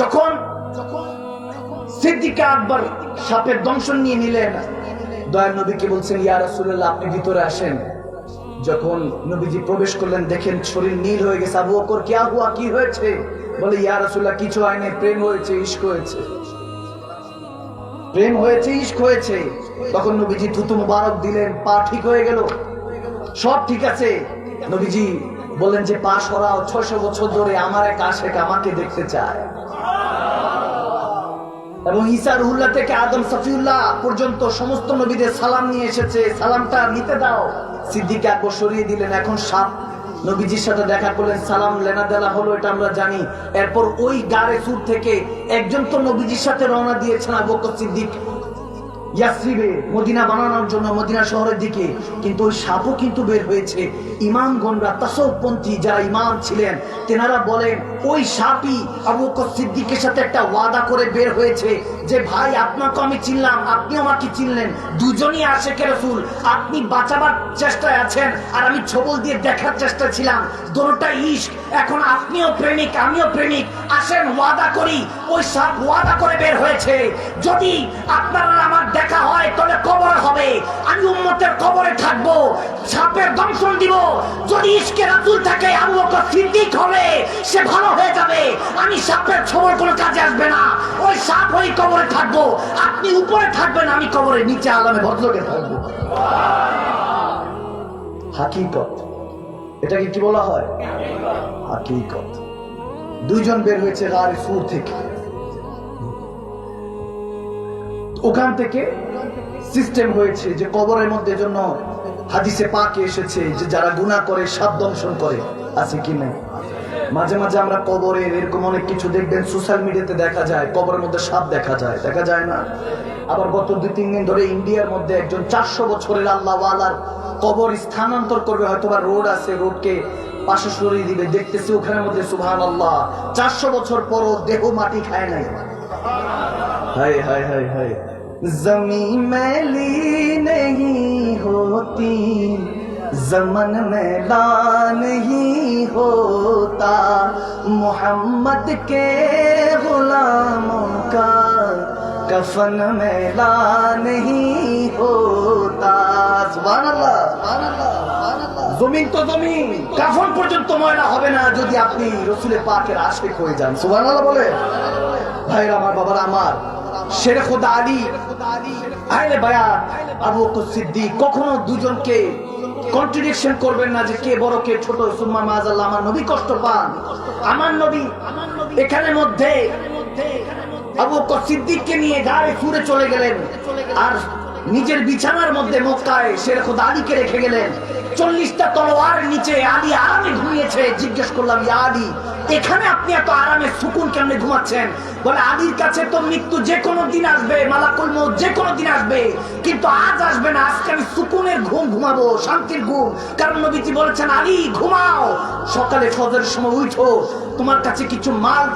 যখন সিদ্দিকা আকবর সাপের দংশন নিয়ে নিলেন, দয়াল নবীকে বলছেন, ইয়া রাসূলুল্লাহ, আপনি ভিতরে আসেন। যখন নবীজি প্রবেশ করলেন, দেখেন শরীর নীল হয়ে গেছে। আবু বকর কি হুয়া কি হয়েছে? বলে, ইয়া রাসূলুল্লাহ, কিছু হয়নি প্রেম হয়েছে, ইশক হয়েছে। প্রেম হয়েছে, ইশক হয়েছে। তখন নবীজি থুতু মুবারক দিলেন, পা ঠিক হয়ে গেল? সব ঠিক আছে। নবীজি বললেন যে, পা সরাও, ছয়শো বছর ধরে আমার এক আশেক আমাকে দেখতে চায়। এবং ইসার রুহুল্লাহ থেকে আদম সফিউল্লাহ পর্যন্ত সমস্ত নবীদের সালাম নিয়ে এসেছে। সালামটা নিতে দাও। সিদ্দিক আকবর সরিয়ে দিলেন, এখন সাপ। নবীজির সাথে দেখা করলেন, সালাম লেনা দেলা হলো, এটা আমরা জানি। এরপর ওই গাড়ে সুর থেকে একজন তো নবীজির সাথে রওনা দিয়েছেন আবক সিদ্দিক। ইয়াসরিবে মদিনা বানানোর জন্য মদিনা শহরের দিকে। কিন্তু ওই সাপও কিন্তু বের হয়েছে। ইমামগণরা, তাসবপন্থী যারা ইমাম ছিলেন, তেনারা বলেন, ওই সাপই আবু সিদ্দিকের সাথে একটা ওয়াদা করে বের হয়েছে যে, ভাই, আপনাকে আমি চিনলাম আপনিও আমাকে চিনলেন। দুজনই আসে রসুল। আপনি বাঁচাবার চেষ্টায় আছেন আর আমি ছবল দিয়ে দেখার চেষ্টা ছিলাম। দোনোটা ইস্ক এখন আপনিও প্রেমিক, আমিও প্রেমিক। আসেন, ওয়াদা করি। ওই সাপ ওয়াদা করে বের হয়েছে। যদি আপনারা আমার দেখা হয় তাহলে কবরে হবে। আমি উম্মতের কবরে থাকব, সাপের দংশন দিব। যদি ইস্কে রাতুল থাকে, আবু বকর সিদ্দিক হবে, সে ভালো হয়ে যাবে। আমি সাপের ছবল কোনো কাজে আসবে না। ওই সাপ ওই কবরে থাকব। আপনি উপরে থাকবেন, আমি কবরে নিচে আলামে ভদ্রকে থাকব। হাকিকত। এটাকে কি বলা হয়? হাকিকত। দুইজন বের হয়েছে গাড়ি সুর থেকে। ওখান থেকে সিস্টেম হয়েছে যে কবরের মধ্যে জন্য হাদিসে পাকে এসেছে যে যারা গুনাহ করে, সাপ দংশন করে, আছে কি নাই? মাঝে মাঝে আমরা কবরে এরকম অনেক কিছু দেখবেন সোশ্যাল মিডিয়াতে দেখা যায়, কবরের মধ্যে সাপ দেখা যায় দেখা যায় না? আবার গত দুই, তিন দিন ধরে ইন্ডিয়ার মধ্যে একজন চারশো বছরের আল্লাহ আলার কবর স্থানান্তর করবে, হয়তো বা রোড আছে, রোডকে পাশে সরিয়ে দিবে, দেখতেছি ওখানের মধ্যে সুবহান আল্লাহ চারশো বছর পরও দেহ মাটি খায় নাই। हाय हाय हाय हाय जमी मैली नहीं होती जमन मैला नहीं होता मोहम्मद के गुलामों का कफन मैला नहीं होता सुभान अल्लाह सुभान अल्लाह सुभान अल्लाह জমিন তো জমিন কাফন পর্যন্ত ময়লা হবে না যদি আপনি রসুলের পাকের আশেক হয়ে যান সুবহানাল্লাহ বলে ভাইরা আমার বাবার আমার শেরে খোদা আলী আবু কখনো দুজনকে করবেন না যে কে বড়, কে ছোট। সুম্মা আমার নবী কষ্ট পান। আমার নবী এখানে মধ্যে আবু নিয়ে গায়ে সুরে চলে গেলেন। আর নিজের বিছানার মধ্যে মক্কায় শের খোদা আলীকে রেখে গেলেন। চল্লিশটা তলোয়ার নিচে আলী আরামে ঘুমিয়েছে। জিজ্ঞেস করলাম, ইয়া আলী, এখানে আপনি এত আরামে সুকুন কেমনে ঘুমাচ্ছেন? বলে, আলীর কাছে তো মৃত্যু যে কোনো দিন আসবে, মালাকুল মৌ যে কোনো দিন আসবে, কিন্তু আজ আসবে না, আজকে আমি সুকুনের ঘুম ঘুমাবো, শান্তির ঘুম। কারণ নবীজি বলেছেন, আলী, ঘুমাও। সকালে ফজরের সময় উঠো, তোমার কাছে কিছু মাল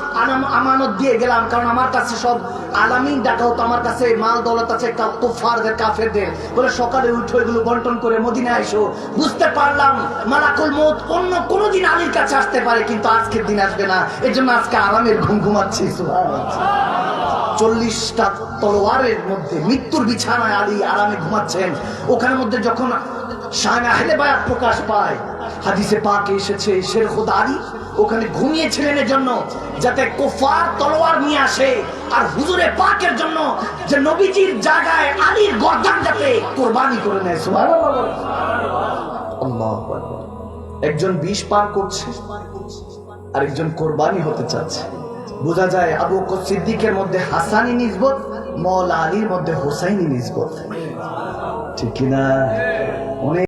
আমানত দিয়ে গেলাম, কারণ আমার কাছে সব আলামিন ডাকা হতো, আমার কাছে মাল দৌলত আছে কুফফারদের, কাফেরদের। বলে সকালে উঠো, এগুলো বন্টন করে মদিনা এসো। বুঝতে পারলাম, মালাকুল মৌত অন্য কোনো দিন আলীর কাছে আসতে পারে, কিন্তু আজকের দিন আসবে না। এর জন্য আজকে আরামের ঘুম ঘুমাচ্ছি চল্লিশটা তলোয়ারের মধ্যে মৃত্যুর বিছানায় আলী আরামে ঘুমাচ্ছেন। ওখানের মধ্যে যখন প্রকাশ পায়। হাদিসে এসেছে, শের খোদা আলী ওখানে জন্য যাতে কোফার তলোয়ার নিয়ে আসে আর হুজুরে পাকের জন্য যে নবীজির জায়গায় আলীর গর্দান যাতে কোরবানি করে নেয়। একজন বিষ পান করছে, আরেকজন কোরবানি হতে চাচ্ছে। বোঝা যায় আবু সিদ্দিকের মধ্যে হাসানি নিসবত মৌলা আলীর মধ্যে হোসাইনি নিসবত। ঠিক কিনা? অনেক